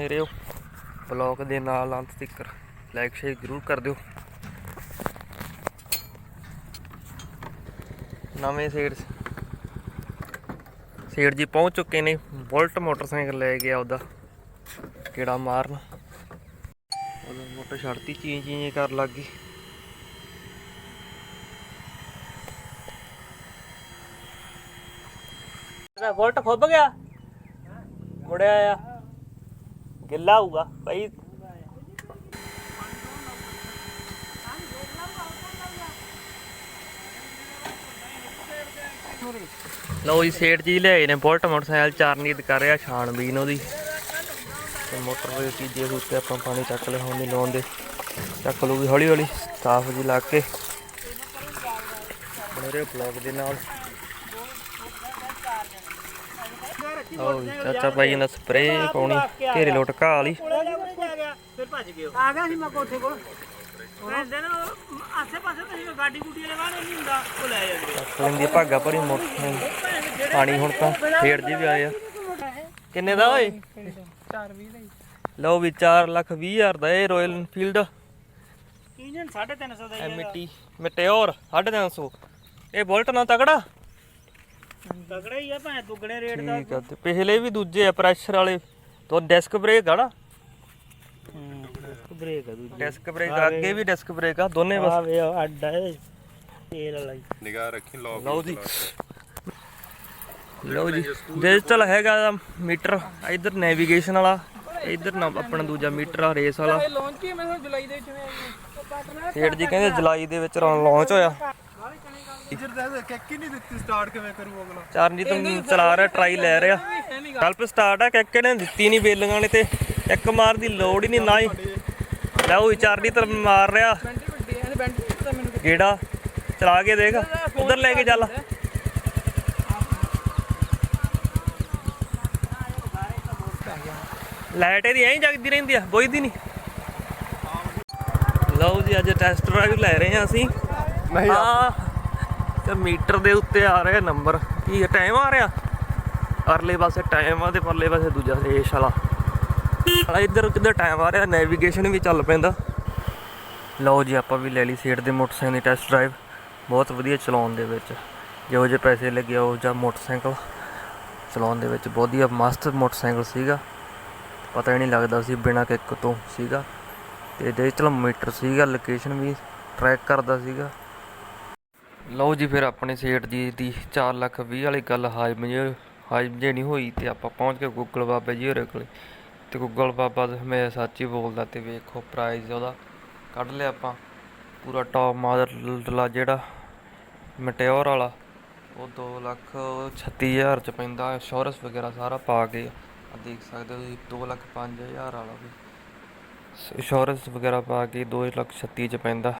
ਮੇਰੇ ਬਲੌਗ ਦੇ ਨਾਲ ਅੰਤ ਤੱਕ ਲਾਈਕ ਸ਼ੇਅਰ ਜ਼ਰੂਰ ਕਰ ਦਿਓ। ਨਵੇਂ ਸੇਠ ਸੇਠ ਜੀ ਪਹੁੰਚ ਚੁੱਕੇ ਨੇ, ਬੁਲਟ ਮੋਟਰਸਾਈਕਲ ਲੈ ਗਿਆ ਉਹਦਾ ਕਿਹੜਾ ਮਾਰਨ। ਉਹਦਾ ਮੋਟਰ ਛੱਡਤੀ, ਚੀਂ ਚੀਂ ਕਰ ਲੱਗ ਗਈ। ਇਹਦਾ ਬੁਲਟ ਖੁੱਬ ਗਿਆ। ਮੁੜਿਆ ਆ। ਗਿੱਲਾ ਹੋਊਗਾ ਭਾਈ ਲਓ ਜੀ, ਸੇਠ ਜੀ ਲਿਆਏ ਨੇ ਬੁਲਟ, ਮੋਟਰਸਾਈਕਲ ਚਾਰਨੀਤ ਕਰ ਰਿਹਾ ਛਾਣਬੀਨ ਉਹਦੀ। ਤੇ ਮੋਟਰ ਦੇ ਤੀਜੇ ਉੱਤੇ ਆਪਾਂ ਪਾਣੀ ਚੱਕ ਲਿਆ, ਹੁਣ ਨਹੀਂ ਲਾਉਣ ਦੇ। ਚੱਕ ਲੂਗੀ ਹੌਲੀ ਹੌਲੀ ਸਾਫ਼ ਜੀ ਲਾ ਕੇ। ਮੇਰੇ ਬਲੌਗ ਦੇ ਨਾਲ। ਜੀ, ਚਾਚਾ ਭਾਈ ਨੇ ਸਪਰੇਅ ਪਾਉਣੀ ਘੇਰੇ ਲੋਟ ਘਾਹ ਵਾਲੀ। ਫਿਰ ਭੱਜ ਗਏ ਆ ਗਿਆ ਸੀ ਮੈਂ ਕੋਠੇ ਕੋਲ। ਮੈਂ ਦਿਨ ਆਸੇ ਪਾਸੇ ਤਾਂ ਗਾਡੀ ਗੁੱਡੀ ਵਾਲੇ ਬਾਹਰ ਨਹੀਂ ਹੁੰਦਾ ਉਹ ਲੈ ਜਾਂਦੇ ਲੈਂਦੀ ਆ ਭਾਗਾ ਭਰੀ ਮੋਟਰ ਪਾਣੀ ਹੁਣ ਤਾਂ ਫੇੜ ਜੀ ਵੀ ਆਏ ਆ। ਕਿੰਨੇ ਦਾ ਓਏ? 420 ਦਾ ਲਓ ਵੀ 4 ਲੱਖ 20 ਹਜ਼ਾਰ ਦਾ ਇਹ ਰਾਇਲ ਐਨਫੀਲਡ ਇੰਜਨ 350 ਦਾ ਹੀ ਐਮਟੀ ਮਟਿਓਰ 350 ਇਹ ਬੁਲਟ ਨਾਲ ਤਗੜਾ ਤਗੜਾ ਹੀ ਆ ਭਾਵੇਂ ਦੁੱਗਣੇ ਰੇਟ ਦਾ ਠੀਕ ਆ ਤੇ ਪਿਛਲੇ ਵੀ ਦੂਜੇ ਆ ਪ੍ਰੈਸ਼ਰ ਵਾਲੇ। ਤੋਂ ਡਿਸਕ ਬ੍ਰੇਕ ਆ ਨਾ? ਬ੍ਰੇਕ ਆ ਦੂਜੀ। ਡਿਸਕ ਬ੍ਰੇਕ ਅੱਗੇ ਵੀ ਡਿਸਕ ਬ੍ਰੇਕ ਆ ਦੋਨੇ ਬਸ ਆ ਵੇ ਅੱਡਾ ਹੈ ਤੇਲ ਵਾਲਾ ਹੀ। ਨਿਗਾਹ ਰੱਖੀ ਲੌਕ ਲਓ ਜੀ। ਲਓ ਜੀ ਡਿਜੀਟਲ ਹੈਗਾ ਦਾ ਮੀਟਰ ਇਧਰ ਨੈਵੀਗੇਸ਼ਨ ਵਾਲਾ ਇਧਰ ਨਾ ਆਪਣਾ ਦੂਜਾ ਮੀਟਰ ਆ ਰੇਸ ਵਾਲਾ। ਲਾਂਚ ਹੀ ਮੈਂ ਜੁਲਾਈ ਦੇ ਵਿੱਚ ਮੈਂ ਸੇਠ ਜੀ ਕਹਿੰਦੇ ਜੁਲਾਈ ਦੇ ਵਿੱਚ ਲਾਂਚ ਹੋਇਆ। ਟੀਚਰ ਦਾ ਕਿੱਕ ਹੀ ਨਹੀਂ ਦਿੱਤੀ ਸਟਾਰਟ ਕਿਵੇਂ ਕਰੂ ਅਗਲਾ? ਚਰਨਜੀਤ ਨੂੰ ਚਲਾ ਰਿਹਾ ਟਰਾਈ ਲੈ ਰਿਹਾ। ਕਲਪ ਸਟਾਰਟ ਆ ਕਿੱਕ ਨੇ ਦਿੱਤੀ ਨਹੀਂ ਬੇਲੀਆਂ ਨੇ ਤੇ ਇੱਕ ਮਾਰ ਦੀ ਲੋੜ ਹੀ ਨਹੀਂ ਨਾ ਹੀ। ਲਓ ਚਰਨਜੀਤ ਮਾਰ ਰਿਹਾ। ਗੇੜਾ ਚਲਾ ਕੇ ਦੇਖ। ਉਧਰ ਲੈ ਕੇ ਚੱਲ। ਲਾਈਟ ਇਹਦੀ ਐਂ ਜਗਦੀ ਰਹਿੰਦੀ ਆ ਬੁਝਦੀ ਨਹੀਂ। ਲਓ ਜੀ ਅੱਜ ਟੈਸਟ ਡਰਾਈਵ ਲੈ ਰਹੇ ਹਾਂ ਅਸੀਂ। ਨਹੀਂ ਆ ਤੇ ਮੀਟਰ ਦੇ ਉੱਤੇ ਆ ਰਿਹਾ ਨੰਬਰ। ਕੀ ਟਾਈਮ ਆ ਰਿਹਾ? ਅਰਲੇ ਪਾਸੇ ਟਾਈਮ ਆ ਤੇ ਪਰਲੇ ਪਾਸੇ ਦੂਜਾ ਰੇਸ ਵਾਲਾ। ਆ ਇੱਧਰ ਕਿੱਧਰ ਟਾਈਮ ਆ ਰਿਹਾ? ਨੈਵੀਗੇਸ਼ਨ ਵੀ ਚੱਲ ਪੈਂਦਾ। ਲਓ ਜੀ, ਆਪਾਂ ਵੀ ਲੈ ਲਈ ਸੀਟ ਦੇ ਮੋਟਰਸਾਈਕਲ ਦੀ ਟੈਸਟ ਡਰਾਈਵ ਬਹੁਤ ਵਧੀਆ ਚਲਾਉਣ ਦੇ ਵਿੱਚ। ਜਿਹੋ ਜਿਹੇ ਪੈਸੇ ਲੱਗੇ ਉਹ ਜਾਂ ਮੋਟਰਸਾਈਕਲ ਚਲਾਉਣ ਦੇ ਵਿੱਚ। ਬਹੁਤ ਹੀ ਮਸਤ ਮੋਟਰਸਾਈਕਲ ਸੀਗਾ। ਪਤਾ ਹੀ ਨਹੀਂ ਲੱਗਦਾ ਸੀ ਬਿਨਾਂ ਕਿੱਕ ਤੋਂ ਸੀਗਾ। ਤੇ ਡਿਜੀਟਲ ਮੀਟਰ ਸੀਗਾ ਲੋਕੇਸ਼ਨ ਵੀ ਟਰੈਕ ਕਰਦਾ ਸੀਗਾ। ਲਓ ਜੀ ਫਿਰ ਆਪਣੇ ਸੇਠ ਜੀ ਦੀ 4 ਲੱਖ 20 ਵਾਲੀ ਗੱਲ ਹਾਜ਼ਮ ਜੇ ਹਾਜ਼ਮ ਜੇ ਨਹੀਂ ਹੋਈ ਤੇ ਆਪਾਂ ਪਹੁੰਚ ਕੇ ਗੂਗਲ ਬਾਬਾ ਜੀ ਹੋਰੇ ਕੋਲੇ। ਤੇ ਗੂਗਲ ਬਾਬਾ ਤਾਂ ਹਮੇਸ਼ਾ ਸੱਚ ਹੀ ਬੋਲਦਾ ਤੇ ਵੇਖੋ ਪ੍ਰਾਈਜ਼ ਉਹਦਾ ਕੱਢ ਲਿਆ ਆਪਾਂ। ਪੂਰਾ ਟੌਪ ਮਾਡਲ ਜਿਹੜਾ ਮਟਿਓਰ ਵਾਲਾ, ਉਹ 2 ਲੱਖ 36000 ਚ ਪੈਂਦਾ। ਇੰਸ਼ੋਰੈਂਸ ਵਗੈਰਾ ਸਾਰਾ ਪਾ ਕੇ ਆ ਦੇਖ ਸਕਦੇ ਹੋ ਤੁਸੀਂ 2 ਲੱਖ 5000 ਵਾਲਾ ਵੀ। ਇੰਸ਼ੋਰੈਂਸ ਵਗੈਰਾ ਪਾ ਕੇ 2 ਲੱਖ 36 ਚ ਪੈਂਦਾ।